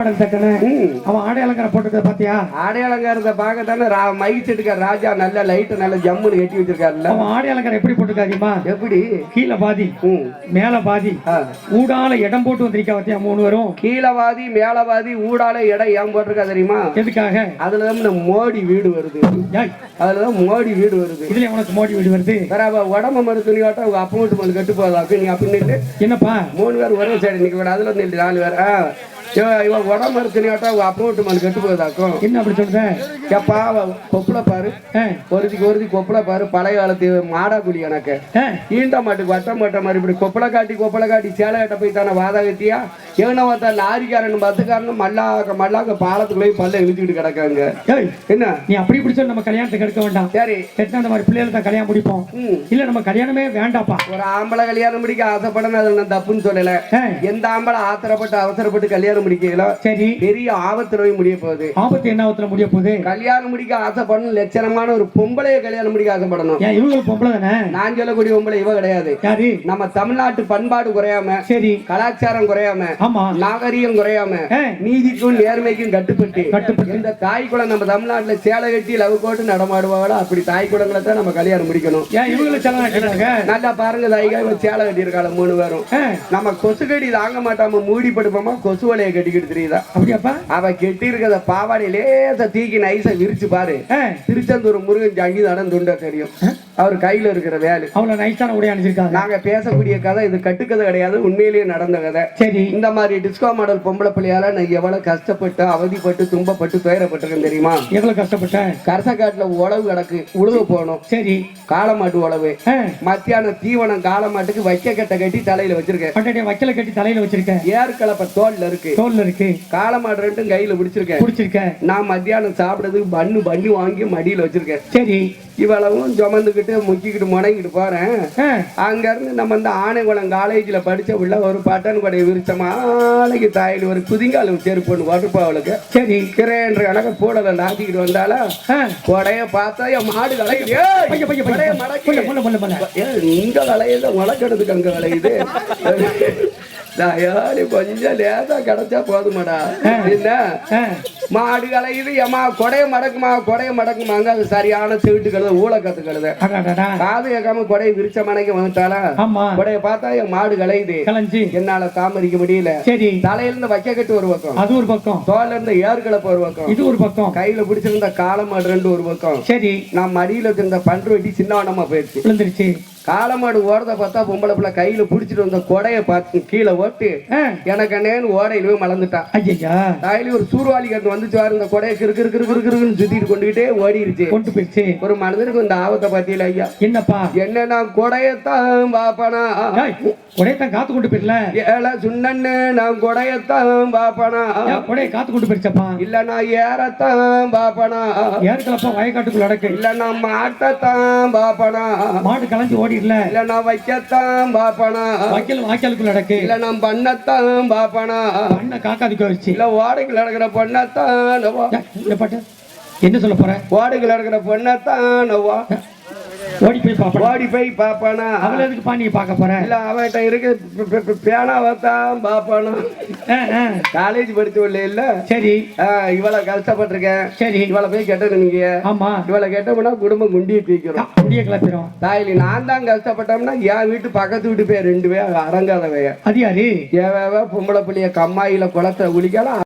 அவன் ஆடை அலங்காரம் போட்டுருக்க பாத்தியா? ஆடை அலங்காரத்தை பார்க்க தானே ராஜா நல்ல லைட்டு நல்ல ஜம்முன்னு கட்டி வச்சிருக்காருல்ல. அவன் ஆடை அலங்காரம் எப்படி போட்டுருக்கா தெரியுமா எப்படி? கீழே பாதி மேல பாதி. ஊடால இடம் போட்டு வந்திருக்கா பாத்தியா மூணு வரும் கீழவாதி மேலவாதி ஊடால இடம் ஏன் போட்டிருக்கா தெரியுமா? எதுக்காக? அதுல தான் மோடி வீடு வருது. ஏய், அதுல தான் மோடி வீடு வருது. இதுல உனக்கு மோடி வீடு வருது? வேற உடம்ப மறு துணியாட்டம் அவங்க அப்பா வீட்டு மேல கட்டு போதாக்கு நீ அப்படின்னு என்னப்பா? மூணு பேர் ஒரே சைடு நிக்க கூட அதுல நாலு பேர். ஆ இவ- இவ உடம்ப மறு துணியாட்டம் அவங்க அப்பா வீட்டு மேல கட்டு போதாக்கும் என்ன அப்படி சொல்ற? எப்பா அவ கொப்புளை பாரு. ஆ, ஒருத்திக்கு ஒருத்தி கொப்புளை பாரு. பழைய காலத்து மாடா குடி எனக்கு. ஈண்ட மாட்டுக்கு வட்ட மாட்ட மாதிரி இப்படி கொப்பளை காட்டி கொப்பளை காட்டி சேலை கட்ட போய் தானே வாதா கட்டியா? எவனை பார்த்தா லாரிக்காரன் பத்துக்காரன் மல்லாக்க மல்லாக்க பாலத்துக்குள்ளேயும் பல்ல இழுத்துக்கிட்டு கிடக்காங்க. என்ன? நீ அப்படி இப்படி சொல்லி. நம்ம கல்யாணத்துக்கு எடுக்க வேண்டாம். சரி. கட்டினா அந்த மாதிரி பிள்ளைகளை தான் கல்யாணம் முடிப்போம். இல்ல நம்ம கல்யாணமே வேண்டாப்பா ஒரு ஆம்பளை கல்யாணம் முடிக்க ஆசைப்படணும் அதில் நான் தப்புன்னு சொல்லல. எந்த ஆம்பளை ஆத்திரப்பட்டு அவசரப்பட்டு கல்யாணம் முடிக்கலாம் சரி. பெரிய ஆபத்துல போய் முடிய போகுது. ஆபத்து என்ன ஆபத்துல முடிய போகுது? கல்யாணம் முடிக்க ஆசைப்படணும் லட்சணமான ஒரு பொம்பளைய கல்யாணம் முடிக்க ஆசைப்படணும். இவங்க பொம்பளை தானே? நான் சொல்லக்கூடிய பொம்பளை இவ கிடையாது. நம்ம தமிழ்நாட்டு பண்பாடு குறையாம சரி. கலாச்சாரம் குறையாம ஆமா. நாகரிகம் குறையாம நீதிக்கும் நேர்மைக்கும் கட்டுப்பட்டு கட்டுப்பட்டு. இந்த தாய் குளம் நம்ம தமிழ்நாட்டுல சேலை கட்டி லவ் கோட்டு நடமாடுவாங்களோ அப்படி தாய் குளங்களை தான் நம்ம கல்யாணம் முடிக்கணும். இவங்களை நல்லா பாருங்க தாய்கா இவன் சேலை கட்டி இருக்காள மூணு பேரும். நம்ம கொசு கடி தாங்க மாட்டாம மூடி படுப்போமா கொசு வலையை கட்டிக்கிட்டு தெரியுதா? அப்படியாப்பா? அவ கெட்டி இருக்கிற பாவாடை லேசா தீக்கி நைஸா விரிச்சு பாரு. திருச்செந்தூர் முருகன் ஜங்கி துண்டா தெரியும். அவர் கையில இருக்கிற வேலை. அவ்வளவு நைஸான உடைய அணிஞ்சிருக்காங்க. நாங்க பேசக்கூடிய கதை இது கட்டுக்கதை கிடையாது உண்மையிலேயே நடந்த கதை. சரி. இந்த மாதிரி டிஸ்கோ மாடல் பொம்பளை பிள்ளையால நான் எவ்வளவு கஷ்டப்பட்டு அவதிப்பட்டு துன்பப்பட்டு துயரப்பட்டிருக்கேன் தெரியுமா? எவ்வளவு கஷ்டப்பட்டேன் கரசக்காட்டுல உழவு கிடக்கு உழுக போகணும். சரி. காளமாட்டு உழவு. மத்தியானம் தீவனம் காளமாட்டுக்கு வைக்க கட்டை கட்டி தலையில வச்சிருக்கேன். வைக்கல கட்டி தலையில வச்சிருக்கேன் ஏற்கலப்ப தோல்ல இருக்கு. தோல்ல இருக்கு. காளமாடு ரெண்டும் கையில பிடிச்சிருக்கேன். குடிச்சிருக்கேன் நான் மத்தியானம் சாப்பிடுறதுக்கு பண்ணு பண்ணி வாங்கி மடியில வச்சிருக்கேன். சரி. இவ்வளவும் சுமந்துக்கிட்டு முக்கிக்கிட்டு முடங்கிட்டு போறேன். அங்க இருந்து நம்ம இந்த ஆனைக்குளம் காலேஜ்ல படிச்ச உள்ள ஒரு பட்டன் கொடையை விரிச்ச மாலைக்கு தாயில் ஒரு குதிங்கால செருப்பு ஒன்று வடுப்பா அவளுக்கு. சரி. கிரேன்ற கணக்கு கூடல நாத்திக்கிட்டு வந்தாலும் கொடைய பார்த்தா என் மாடு கலைக்குது. பைய, பைய, பைய. கொடைய மடக்கி. புள்ள, விளையுது தயாரி கொஞ்சம் லேசா கிடைச்சா போதுமாடா என்ன மாடு கலையுது ஏமா கொடைய மடக்குமா கொடைய மடக்குமாங்க அது சரியான சீட்டு கழுத ஊழ கத்து கழுத அடடடா. காது கேட்காம கொடையை விரிச்ச மனைக்கு வந்துட்டாளா கொடைய பார்த்தா என் மாடு கலையுது என்னால தாமதிக்க முடியல சரி தலையில இருந்து வைக்க கட்டு ஒரு பக்கம் அது ஒரு பக்கம் தோல்ல இருந்து ஏற்கலப்பு ஒரு பக்கம் இது ஒரு பக்கம் கையில பிடிச்சிருந்த காளை மாடு ரெண்டு ஒரு பக்கம் சரி நான் மடியில வச்சிருந்த பன்று வெட்டி சின்ன வண்ணமா போயிடுச்சு விழுந்துருச்சு காளை மாடு ஓடுறத பார்த்தா பொம்பளை பிள்ளை கையில பிடிச்சிட்டு வந்த கொடையை பார்த்து கீழே ஓட்டு எனக்கு என்னன்னு ஓடையிலுமே மலர்ந்துட்டான் ஐயையா. தாயில ஒரு சூர்வாலி கட்டு வந்துச்சு வாரு இந்த கொடையை கிறு கிறு கிறு கிறுன்னு சுத்திட்டு கொண்டுகிட்டே ஓடிருச்சு. கொண்டு போயிடுச்சு. ஒரு மனிதனுக்கு இந்த ஆபத்தை பத்தியில ஐயா. என்னப்பா? என்ன நான் கொடையத்தான் பாப்பனா ஏய், உடையத்தான் காத்து கொண்டு போயிடல. ஏல சுண்ணன்னு நான் கொடையத்தான் பாப்பனா உடைய காத்து கொண்டு போயிடுச்சப்பா. இல்ல நான் ஏறத்தான் பாப்பனா ஏற்கலப்பா வயக்காட்டுக்குள்ள அடக்கு இல்ல நான் மாட்டத்தான் பாப்பனா மாடு கலைஞ்சு ஓடிடல இல்ல. நான் வைக்கத்தான் பாப்பனா. வைக்கல் வாய்க்காலுக்குள்ள அடக்கு இல்ல நான் பண்ணத்தான் பாப்பனா. அண்ணன் காக்காதுக்கு வச்சு இல்ல ஓடைக்கு நடக்கிற பொண்ணத்தான் என்ன சொல்ல போற? ஓடைக்கு நடக்கிற பொண்ணத்தான் ஓடி பாப்பா. போய் பாப்பானா? அவள எதுக்கு பா நீங்க பார்க்க போற? இல்ல அவன்கிட்ட இருக்கு. பேனாவத்தான் பாப்பானா. ஆ, ஆ, காலேஜ் படிச்சவள்ள இல்ல சரி. இவ்வளவு கஷ்டப்பட்டிருக்கேன். சரி. இவளை போய் கேட்டது நீங்க. ஆமா. இவளை கேட்டோம்னா குடும்பம் குண்டியை தூக்கிறோம் முடிய கிளப்பிடும் தாயிலி நான் தான் கஷ்டப்பட்டோம்னா என் வீட்டு பக்கத்து வீட்டு பேர் ரெண்டு பேர் அடங்காதவைய அது யாரு? பொம்பளை பிள்ளைய கம்மாயில குளத்துல குளிக்கலாம்.